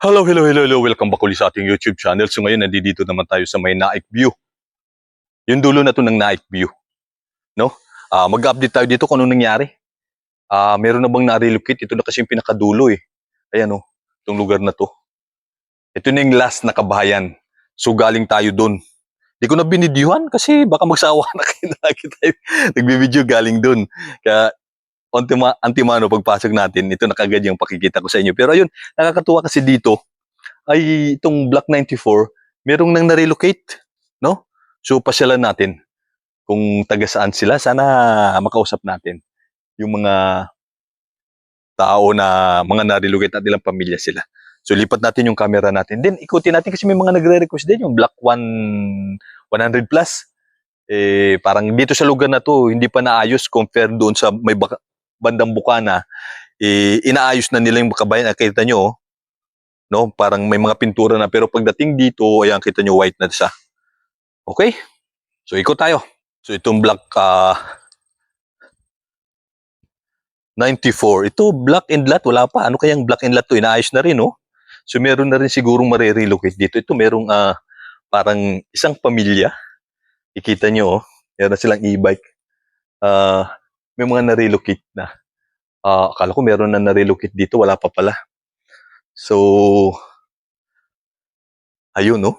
Hello, hello, hello, hello. Welcome back ulit sa ating YouTube channel. So ngayon, nandito naman tayo sa may Naik View. Yung dulo na to ng Naik View. No? Ah, mag-update tayo dito kung ano nangyari. Ah, meron na bang na-relocate? Ito na kasi yung pinakadulo eh. Ayan oh, itong lugar na to. Ito na yung last na kabahayan. So galing tayo doon. Di ko na binidyuhan kasi baka magsawa na kayo na lagi tayo galing doon. Kaya antima, antimano pagpasok natin, ito na kagad yung pakikita ko sa inyo. Pero ayun, nakakatuwa kasi dito ay itong Block 94, merong nang na-relocate, no? So pasyalan natin kung taga saan sila. Sana makausap natin yung mga tao na mga na-relocate at ilang pamilya sila. So lipat natin yung camera natin. Then ikutin natin kasi may mga nagre-request din yung Block 1 100 plus. Eh parang dito sa lugar na to hindi pa naayos compare doon sa may bandang Bukana. Eh inaayos na nila yung kabayan. Nakita nyo, no? Parang may mga pintura na pero pagdating dito, ayan kita nyo white na siya. Okay? So ikot tayo. So itong block ah 94. Ito block and lot wala pa. Ano kayang block and lot to? Inaayos na rin, no? So meron na rin sigurong mare-relocate dito. Ito merong ah, parang isang pamilya. Ikita nyo, oh. Meron silang e-bike. Ah, may mga na-relocate na. Ah, akala ko meron na na-relocate dito, wala pa pala. So, ayun, no?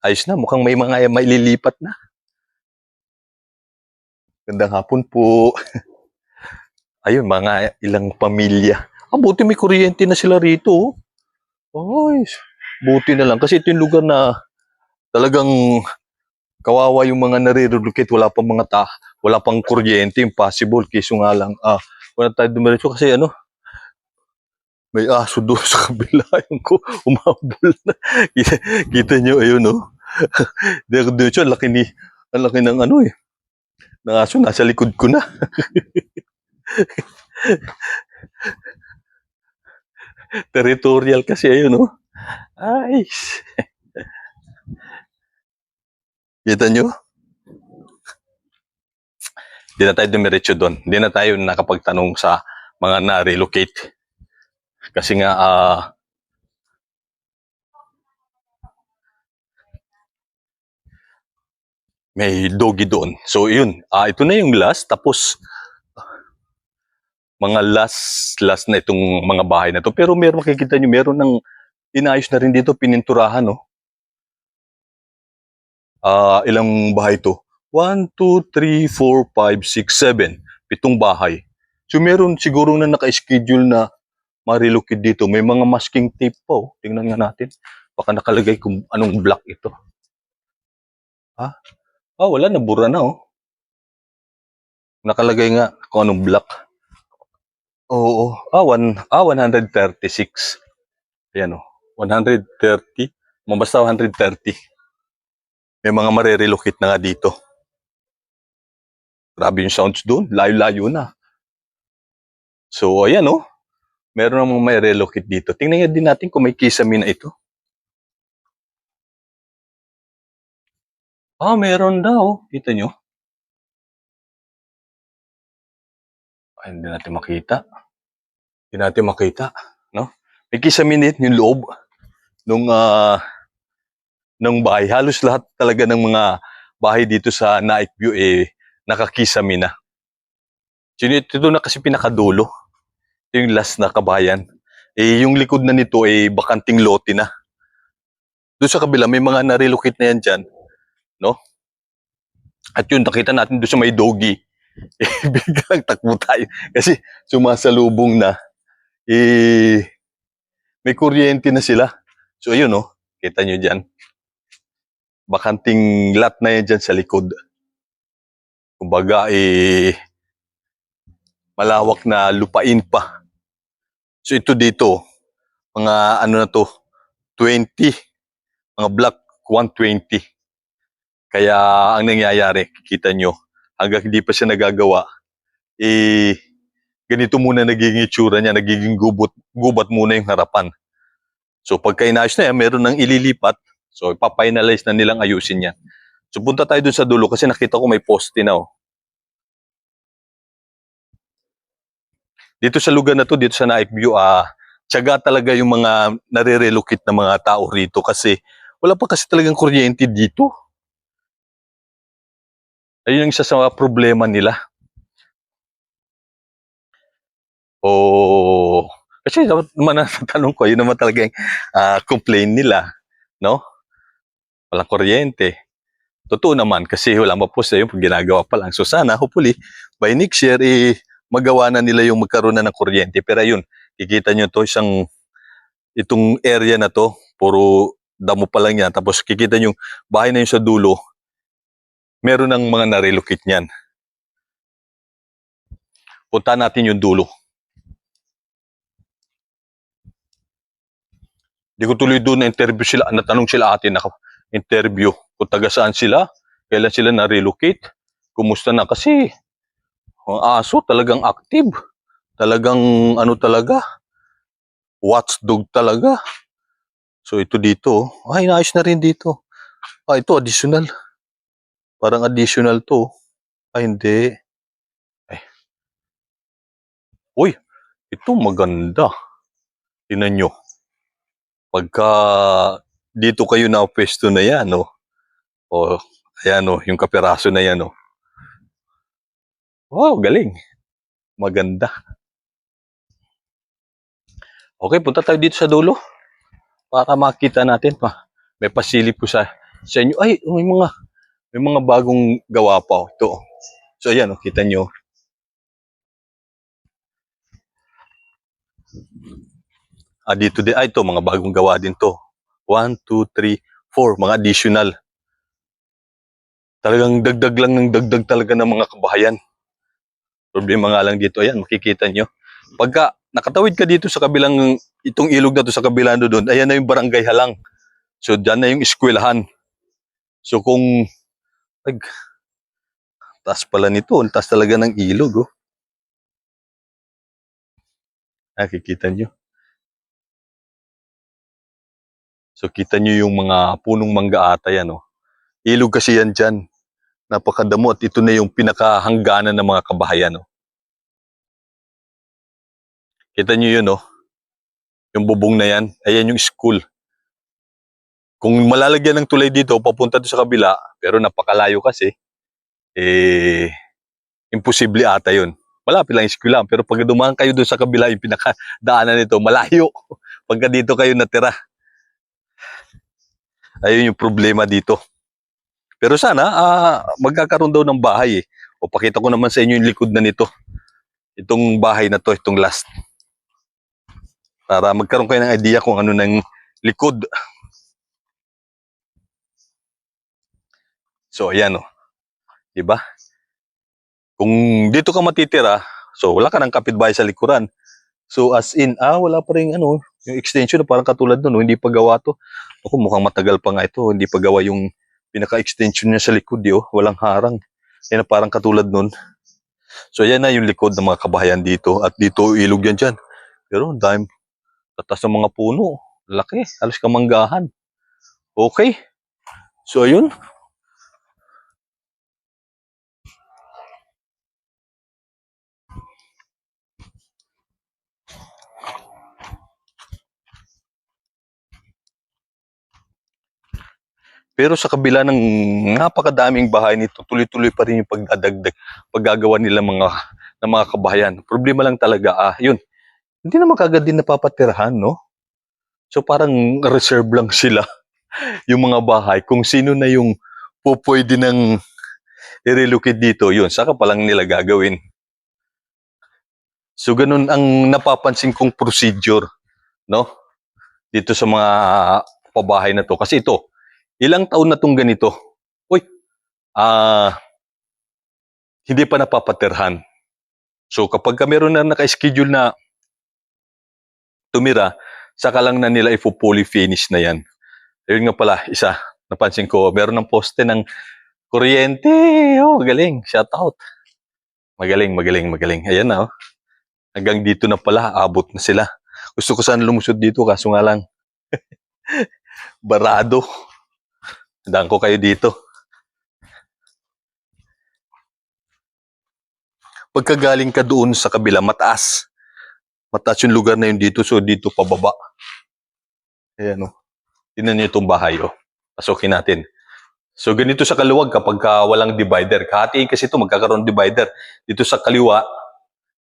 Ayos na, mukhang may mga maililipat na. Gandang hapon po. Ayun, mga ilang pamilya. Ah, buti may kuryente na sila rito. oh. Ay, buti na lang. Kasi ito yung lugar na talagang kawawa yung mga nare-relocate. Wala pang mga ta, wala pang kuryente. Impossible. Kiso nga lang, ah, wala tayo dumiretso kasi ano, may aso doon sa kabila. Yung ko, umabol na. kita, kita nyo, ayun, no? Diretso, ang laki ni, ang laki ng ano eh. Ng aso, nasa likod ko na. Territorial kasi ayun, no? Ay. Kita nyo? Hindi na tayo dumiretso doon. Hindi na tayo nakapagtanong sa mga na-relocate. Kasi nga, ah, may doggy doon. So, yun. Ah, ito na yung last. Tapos, mga last, last na itong mga bahay na to. Pero meron makikita nyo, meron ng inayos na rin dito, pininturahan, no? Ah, ilang bahay to? 1, 2, 3, 4, 5, 6, 7. Pitong bahay. So meron siguro na naka-schedule na ma-relocate dito. May mga masking tape pa, oh. Tingnan nga natin. Baka nakalagay kung anong block ito. Ha? Ah, wala, nabura na, oh. Nakalagay nga kung anong block. Oo. Ah, one, ah 136. Ayan oh. 130. Mga Basta 130. May mga marerelocate na nga dito. Grabe yung sounds doon. Layo-layo na. So, ayan oh. Meron namang may relocate dito. Tingnan din natin kung may kisame na ito. Ah, meron daw. Kita nyo? Ay, hindi natin makita. Hindi natin makita, no? May kisaminit yung loob nung ah ng bahay. Halos lahat talaga ng mga bahay dito sa Naik View eh nakakisami na. Ito, na kasi pinakadulo. Ito yung last na kabayan. Eh, yung likod na nito eh bakanting lote na. Doon sa kabila, may mga na-relocate na yan dyan. No? At yun, nakita natin doon sa may doggy. Eh, biglang takbo tayo. Kasi sumasalubong na. Eh, may kuryente na sila. So, ayun, no? Kita nyo dyan. Bakanting lot na yan dyan sa likod. Kumbaga, eh, malawak na lupain pa. So, ito dito, mga ano na to, 20, mga block 120. Kaya, ang nangyayari, kita nyo, hanggang hindi pa siya nagagawa, eh, ganito muna nagiging itsura niya, nagiging gubot, gubat muna yung harapan. So pagka inayos na yan, meron nang ililipat, so ipapinalize na nilang ayusin yan. So punta tayo dun sa dulo kasi nakita ko may poste na oh. Dito sa lugar na to, dito sa Naik View, ah, tiyaga talaga yung mga nare-relocate na mga tao rito kasi wala pa kasi talagang kuryente dito. Ayun yung isa sa mga problema nila. O kasi dapat naman ang tanong ko, yun naman talaga yung ah, complaint nila, no? Walang kuryente. Totoo naman kasi wala pa po sa yung ginagawa pa lang. So sana, hopefully, by next year, eh, magawa na nila yung magkaroon na ng kuryente. Pero ayun, kikita nyo to isang, itong area na to, puro damo pa lang yan. Tapos kikita nyo, bahay na yun sa dulo, meron ng mga narelocate niyan. Punta natin yung dulo. Di ko tuloy doon na interview sila, natanong sila atin na interview kung taga saan sila, kailan sila na-relocate, kumusta na kasi ang aso talagang active. Talagang ano talaga, watchdog talaga. So ito dito, ay naayos na rin dito. Ah, ito additional. Parang additional to. Ay hindi. Ay. Uy, ito maganda. Tingnan nyo. Pagka dito kayo na pwesto na yan, no? O, ayan, no, yung kapiraso na yan, no? Wow, galing. Maganda. Okay, punta tayo dito sa dulo. Para makita natin pa. May pasilip po sa, sa inyo. Ay, may mga, may mga bagong gawa pa. oh. Ito. So, ayan, oh, kita nyo. Ah, dito din. Ah, ito, mga bagong gawa din to. One, two, three, four. Mga additional. Talagang dagdag lang ng dagdag talaga ng mga kabahayan. Problema nga lang dito. Ayan, makikita nyo. Pagka nakatawid ka dito sa kabilang, itong ilog na to sa kabila no doon, ayan na yung barangay halang. So, dyan na yung eskwelahan. So, kung, ay, taas pala nito. Taas talaga ng ilog, oh. Nakikita nyo. So, kita nyo yung mga punong mangga ata yan, oh. Ilog kasi yan dyan. Napakadamo at ito na yung pinakahangganan ng mga kabahayan, oh. Kita nyo yun, oh. Yung bubong na yan. Ayan yung school. Kung malalagyan ng tulay dito, papunta to sa kabila, pero napakalayo kasi, eh, imposible ata yun. Malapit lang yung eskwelahan, pero pag dumaan kayo doon sa kabila, yung pinakadaanan nito, malayo. Pagka dito kayo natira. Ayun yung problema dito. Pero sana, ah, magkakaroon daw ng bahay eh. O pakita ko naman sa inyo yung likod na nito. Itong bahay na to, itong last. Para magkaroon kayo ng idea kung ano ng likod. So, ayan o. Diba? Kung dito ka matitira, so wala ka ng kapitbahay sa likuran. So, as in, ah, wala pa rin ano, yung extension parang katulad nun, no, hindi pa gawa to. Ako, mukhang matagal pa nga ito. Hindi pa gawa yung pinaka-extension niya sa likod, yo. Walang harang. Yan parang katulad nun. So, yan na yung likod ng mga kabahayan dito. At dito, ilog yan dyan. Pero, dahil, tatas ng mga puno. Laki. Halos kamanggahan. Okay. So, ayun. Pero sa kabila ng napakadaming bahay nito, tuloy-tuloy pa rin yung pagdadagdag, paggagawa nila mga ng mga kabahayan. Problema lang talaga, ah, yun. Hindi naman kagad din napapatirahan, no? So parang reserve lang sila yung mga bahay. Kung sino na yung po pwede ng i-relocate dito, yun, saka pa lang nila gagawin. So ganun ang napapansin kong procedure, no? Dito sa mga pabahay na to. Kasi ito, ilang taon na tong ganito. Uy, ah, hindi pa napapatirhan. So kapag ka meron na naka-schedule na tumira, saka lang na nila ipo-fully finish na yan. Ayun nga pala, isa, napansin ko, meron ng poste ng kuryente. Oh, galing. Shout out. Magaling, magaling, magaling. Ayan na, oh. Hanggang dito na pala, abot na sila. Gusto ko sana lumusod dito, kaso nga lang, barado. Daan ko kayo dito. Pagkagaling ka doon sa kabila, mataas. Mataas yung lugar na yun dito, so dito pababa. Ayan o. Tingnan niyo itong bahay o. Pasukin natin. So ganito sa kaluwag kapag ka walang divider. Kahatiin kasi ito, magkakaroon divider. Dito sa kaliwa,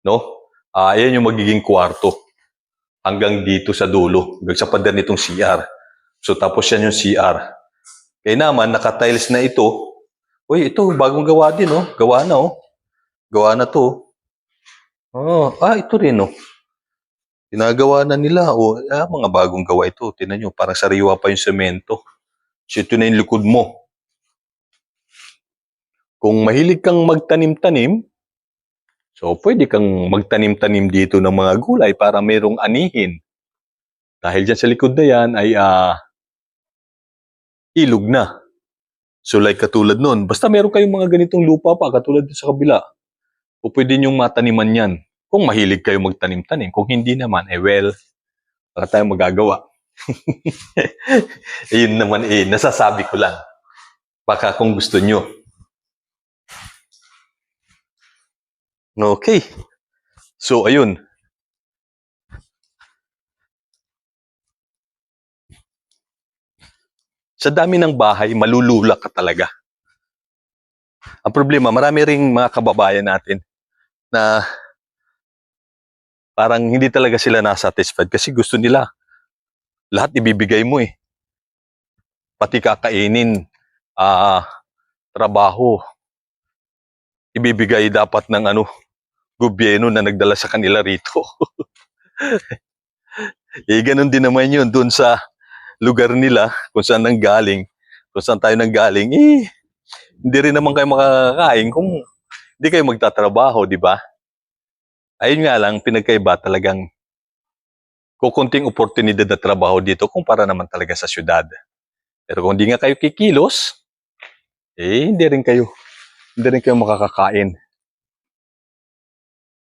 no? Ah, ayan yung magiging kwarto. Hanggang dito sa dulo. Hanggang sa pader nitong CR. So tapos yan yung CR. Kaya naman, naka-tiles na ito. Uy, ito, bagong gawa din, oh. Gawa na, oh. Gawa na to. Oh, ah, ito rin, oh. Ginagawa na nila, oh. Ah, mga bagong gawa ito. Tingnan nyo, parang sariwa pa yung semento. So, ito na yung likod mo. Kung mahilig kang magtanim-tanim, so pwede kang magtanim-tanim dito ng mga gulay para merong anihin. Dahil dyan sa likod na yan ay ah, ilog na. So like katulad nun, basta meron kayong mga ganitong lupa pa, katulad sa kabila, o pwede nyong mataniman yan. Kung mahilig kayo magtanim-tanim. Kung hindi naman, eh well, wala tayong magagawa. eh, yun naman eh, nasasabi ko lang. Baka kung gusto nyo. Okay. So, ayun. Sa dami ng bahay, malulula ka talaga. Ang problema, marami ring mga kababayan natin na parang hindi talaga sila nasatisfied kasi gusto nila lahat ibibigay mo eh. Pati kakainin, ah, trabaho, ibibigay dapat ng ano, gobyerno na nagdala sa kanila rito. eh, ganun din naman yun doon sa lugar nila, kung saan nang galing, kung saan tayo nang galing, eh, hindi rin naman kayo makakakain kung hindi kayo magtatrabaho, di ba? Ayun nga lang, pinagkaiba talagang kukunting oportunidad na trabaho dito kumpara naman talaga sa syudad. Pero kung hindi nga kayo kikilos, eh, hindi rin kayo, hindi rin kayo makakakain.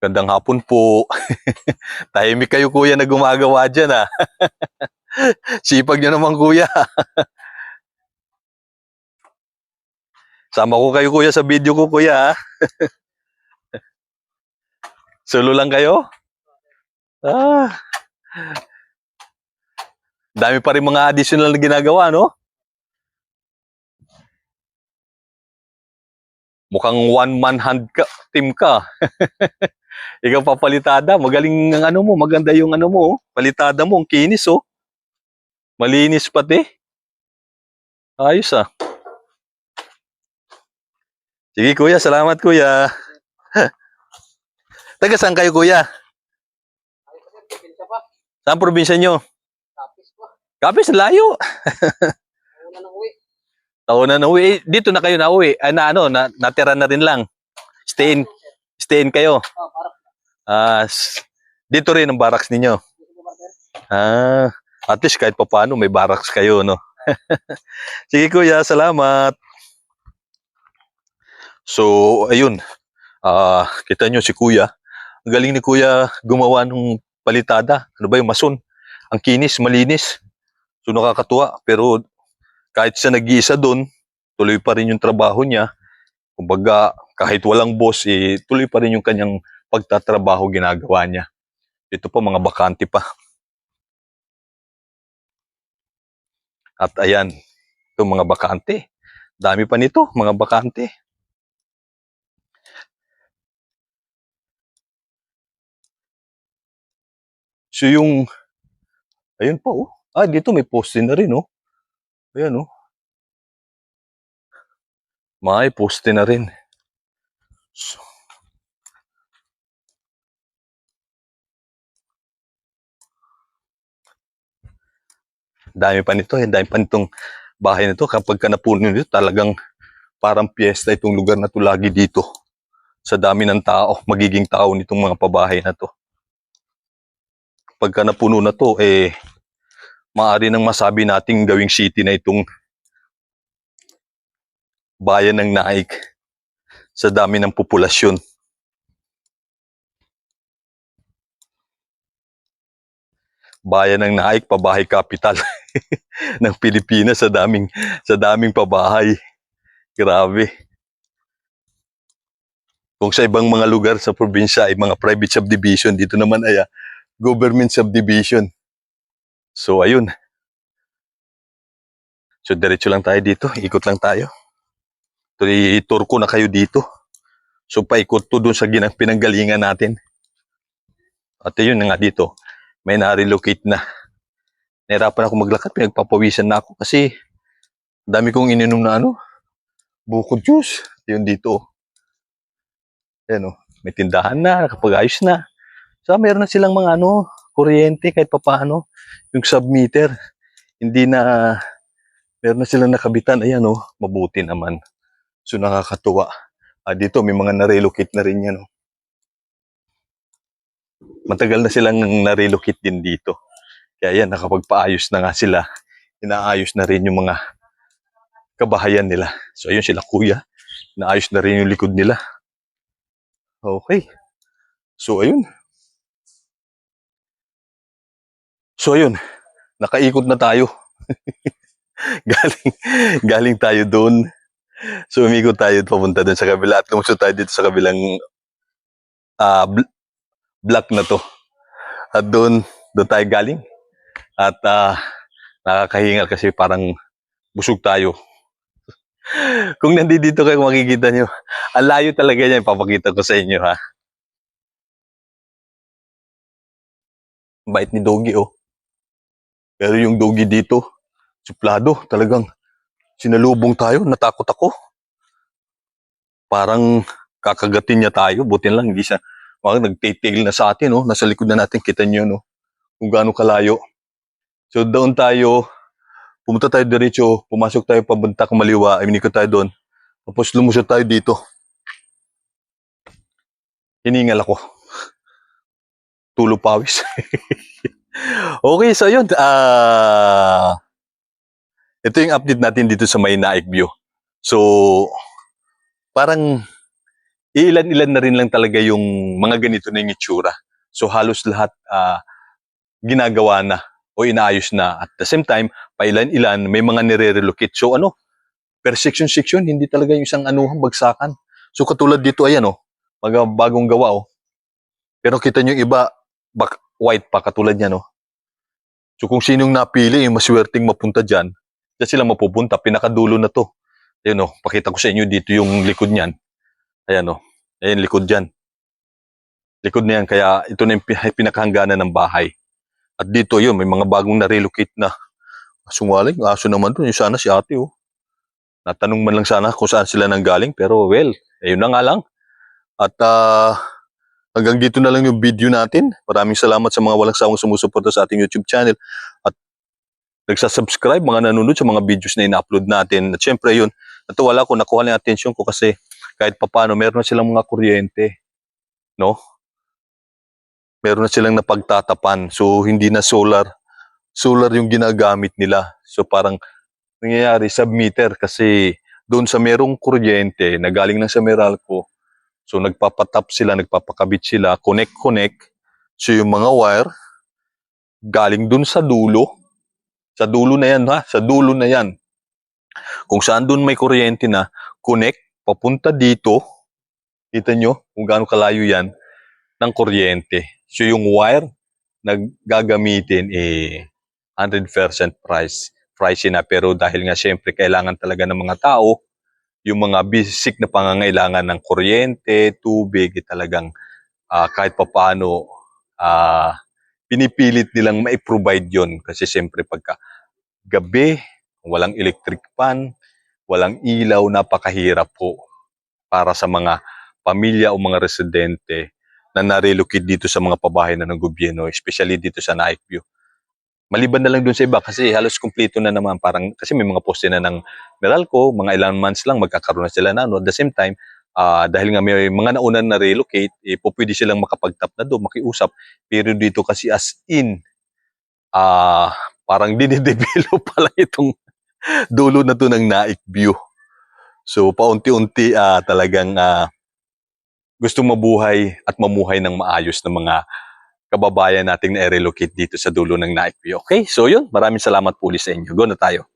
Gandang hapon po. Tahimik kayo kuya na gumagawa dyan ah. Sipag nyo naman kuya. Sama ko kayo kuya sa video ko kuya. Solo lang kayo? Ah. Dami pa rin mga additional na ginagawa, no? Mukhang one-man hand ka, team ka. Ikaw pa palitada, magaling ang ano mo, maganda yung ano mo, oh. palitada mo, ang kinis oh. Malinis pati. Ayos ah. Sige kuya, salamat kuya. Taga saan kayo kuya? Saan probinsya nyo? Tapis pa. Kapis, layo. Una nang uwi. Taon na nauwi. Eh, Dito na kayo nauwi. Ay na ano, na, natira na rin lang. Stay in, stay in kayo. Oh, Ah, dito rin ang barracks ninyo. Ah, at least kahit papaano may barracks kayo, no? Sige kuya, salamat. So, ayun. Ah, kita nyo si kuya. Ang galing ni kuya gumawa ng palitada. Ano ba yung mason? Ang kinis, malinis. So, nakakatuwa. Pero kahit siya nag-iisa doon, tuloy pa rin yung trabaho niya. Kumbaga, kahit walang boss, eh, tuloy pa rin yung kanyang pagtatrabaho ginagawa niya. Ito pa, mga bakante pa. At ayan, ito mga bakante. Dami pa nito, mga bakante. So yung, ayun pa oh. Ah, dito may poste na rin oh. Ayan oh. May poste na rin. So, dami pa nito, eh. dami pa nitong bahay na to. Kapag ka napuno nito, talagang parang piyesta itong lugar na to lagi dito. Sa dami ng tao, magiging tao nitong mga pabahay na to. Pagka napuno na to, eh, maaari nang masabi nating gawing city na itong bayan ng Naik sa dami ng populasyon. Bayan ng Naik, pabahay capital ng Pilipinas sa daming sa daming pabahay. Grabe. Kung sa ibang mga lugar sa probinsya ay mga private subdivision, dito naman ay ah, government subdivision. So, ayun. So, diretso lang tayo dito. Ikot lang tayo. So, i-tour ko na kayo dito. So, paikot to dun sa ginang pinanggalingan natin. At yun na nga dito. May na-relocate na. Nahirapan ako maglakad. Pinagpapawisan na ako kasi dami kong ininom na ano. Buko juice. Yun dito. Ayan o. May tindahan na. Nakapag-ayos na. So, meron na silang mga ano, kuryente kahit papaano. Yung submeter. Hindi na, meron na silang nakabitan. Ayan o. Mabuti naman. So, nakakatuwa. Ah, dito, may mga na-relocate na rin yan. Oh. Matagal na silang na-relocate din dito. Kaya yan, nakapagpaayos na nga sila. Inaayos na rin yung mga kabahayan nila. So, ayun sila kuya. Naayos na rin yung likod nila. Okay. So, ayun. So, ayun. Nakaikot na tayo. galing, galing tayo doon. So, umikot tayo papunta doon sa kabila at lumusot tayo dito sa kabilang ah bl- block na to. At doon, doon tayo galing. At ah, nakakahingal kasi parang busog tayo. Kung nandito kayo, makikita nyo. Ang layo talaga niya, ipapakita ko sa inyo ha. Bait ni Doggy oh. Pero yung Doggy dito, suplado, talagang sinalubong tayo, natakot ako. Parang kakagatin niya tayo, buti lang hindi siya Parang nagtitigil na sa atin, no? Nasa likod na natin, kita niyo, no? Kung gaano kalayo. So, doon tayo, pumunta tayo diretso, pumasok tayo pabunta kumaliwa, iminikot tayo doon. Tapos lumusot tayo dito. Hiningal ako. Tulo pawis. okay, so yun. Ah, ito yung update natin dito sa may Naik View. So, parang ilan-ilan na rin lang talaga yung mga ganito na yung itsura. So halos lahat ah, ginagawa na o inaayos na. At the same time, pailan-ilan, may mga nire-relocate. So ano, per section-section, hindi talaga yung isang anuhang bagsakan. So katulad dito, ayan o, mga bagong gawa o. Pero kita nyo iba, bak white pa katulad niya no. So kung sinong napili, yung maswerteng mapunta dyan, dyan sila mapupunta, pinakadulo na to. Ayan o, pakita ko sa inyo dito yung likod niyan. Ayan o. Ayan, likod dyan. Likod na yan. Kaya ito na yung pi- pinakahangganan ng bahay. At dito yun, may mga bagong na-relocate na. Sungaling, aso naman doon. Yung sana si ate oh. Natanong man lang sana kung saan sila nanggaling. Pero well, ayun na nga lang. At ah, hanggang dito na lang yung video natin. Maraming salamat sa mga walang sawang sumusuporta sa ating YouTube channel. At nagsasubscribe, mga nanonood sa mga videos na ina-upload natin. At syempre yun, natuwala ko, nakuha lang attention ko kasi kahit papano, meron na silang mga kuryente. No? Meron na silang napagtatapan. So, hindi na solar. Solar yung ginagamit nila. So, parang nangyayari submeter kasi doon sa merong kuryente na galing ng sa Meralco. So, nagpapatap sila, nagpapakabit sila, connect-connect. So, yung mga wire, galing doon sa dulo. Sa dulo na yan, ha? Sa dulo na yan. Kung saan doon may kuryente na, connect, papunta dito, kita nyo kung gaano kalayo yan, ng kuryente. So yung wire na gagamitin eh 100% price price na. Pero dahil nga syempre kailangan talaga ng mga tao yung mga basic na pangangailangan ng kuryente, tubig, eh, talagang ah, kahit papaano ah, pinipilit nilang ma-provide yon kasi syempre pagka gabi, walang electric pan, walang ilaw, napakahirap po para sa mga pamilya o mga residente na na-relocate dito sa mga pabahay na ng gobyerno, especially dito sa Naik View. Maliban na lang dun sa iba kasi halos kumpleto na naman parang kasi may mga poste na ng Meralco, mga ilang months lang magkakaroon na sila na ano. At the same time, ah, dahil nga may mga nauna na relocate, eh, po pwede silang makapagtap na doon, makiusap. Pero dito kasi as in, ah, parang dinidevelop pala itong dulo na to ng Naik View. So paunti-unti ah, talagang ah, gustong mabuhay at mamuhay ng maayos ng mga kababayan nating na-relocate dito sa dulo ng View. Okay, so yun. Maraming salamat po ulit sa inyo. Go na tayo.